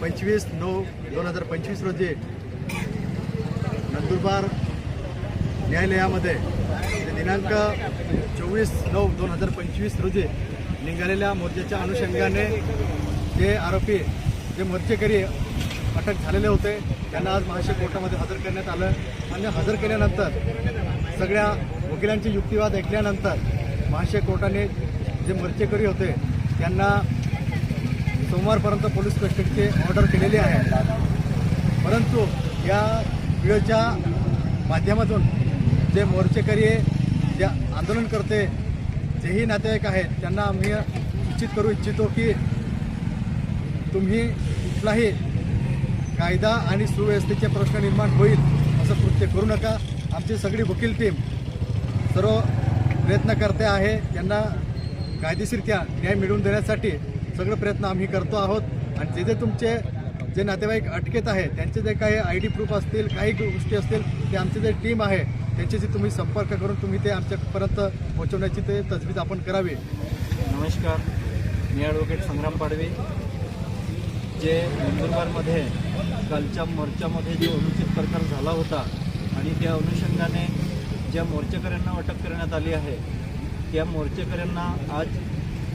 पंचवीस नऊ दोन हजार पंचवीस रोजी नंदुरबार न्यायालयामध्ये दिनांक चोवीस नऊ दोन हजार पंचवीस रोजी निघालेल्या मोर्चाच्या अनुषंगाने जे आरोपी जे मोर्चेकरी अटक झालेले होते त्यांना आज महाशय कोर्टामध्ये हजर करण्यात आलं. आणि हजर केल्यानंतर सगळ्या वकिलांचे युक्तिवाद ऐकल्यानंतर महाशय कोर्टाने जे मोर्चेकरी होते त्यांना सोमवारपर्यंत पोलीस कस्टडीचे ऑर्डर केलेली आहे परंतु या व्हिडिओच्या माध्यमातून जे मोर्चेकरी जे आंदोलनकर्ते जेही नातेवाईक आहेत त्यांना आम्ही सूचित करू इच्छितो की तुम्ही कुठलाही कायदा आणि सुव्यवस्थेचे प्रश्न निर्माण होईल असं कृत्य करू नका. आमची सगळी वकील टीम सर्व प्रयत्न करते आहे. त्यांना कायदेशीरत्या न्याय मिळवून देण्यासाठी सगळं प्रयत्न आम्ही करतो आहोत. आणि जे जे तुमचे जे नातेवाईक अटकेत आहे त्यांचे जे काही आय डी प्रूफ असतील काही गोष्टी असतील ते आमचे जे टीम आहे त्यांच्याशी तुम्ही संपर्क करून तुम्ही ते आमच्यापर्यंत पोहोचवण्याची ते तजवीज आपण करावी. नमस्कार. मी ॲडव्होकेट संग्राम पाडवे. जे नंदुरबारमध्ये कालच्या मोर्चामध्ये जो अनुचित प्रकार झाला होता आणि त्या अनुषंगाने ज्या मोर्चेकऱ्यांना अटक करण्यात आली आहे त्या मोर्चेकऱ्यांना आज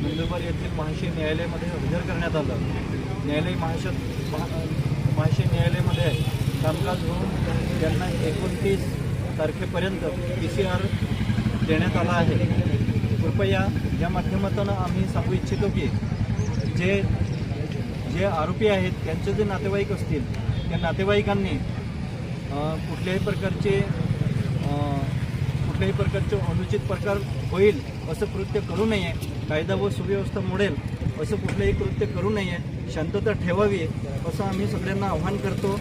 नंदुरबार येथील महाशय न्यायालयामध्ये हजर करण्यात आलं. न्यायालय महाश महाशय न्यायालयामध्ये कामकाज होऊन त्यांना एकोणतीस तारखेपर्यंत पी सी आर देण्यात आला आहे. कृपया या माध्यमातून आम्ही सांगू इच्छितो की जे जे आरोपी आहेत त्यांचे जे नातेवाईक असतील त्या नातेवाईकांनी कुठल्याही प्रकारचे कुठल्याही प्रकारचे अनुचित प्रकार होईल असं कृत्य करू नये. कायदा व सुव्यवस्था मोडेल असं कुठलंही कृत्य करू नये. शांतता ठेवावी असं आम्ही सगळ्यांना आव्हान करतो.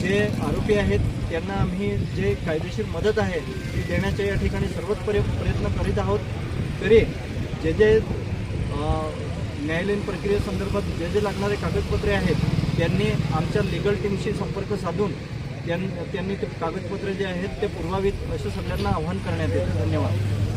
जे आरोपी आहेत त्यांना आम्ही जे कायदेशीर मदत आहे ती देण्याच्या या ठिकाणी सर्वच पर्य प्रयत्न करीत आहोत. तरी जे जे न्यायालयीन प्रक्रियेसंदर्भात जे जे लागणारे कागदपत्रे आहेत त्यांनी आमच्या लिगल टीमशी संपर्क साधून त्यांनी ते कागदपत्र जे आहेत ते पुरवावीत असं सगळ्यांना आव्हान करण्यात येतं. धन्यवाद.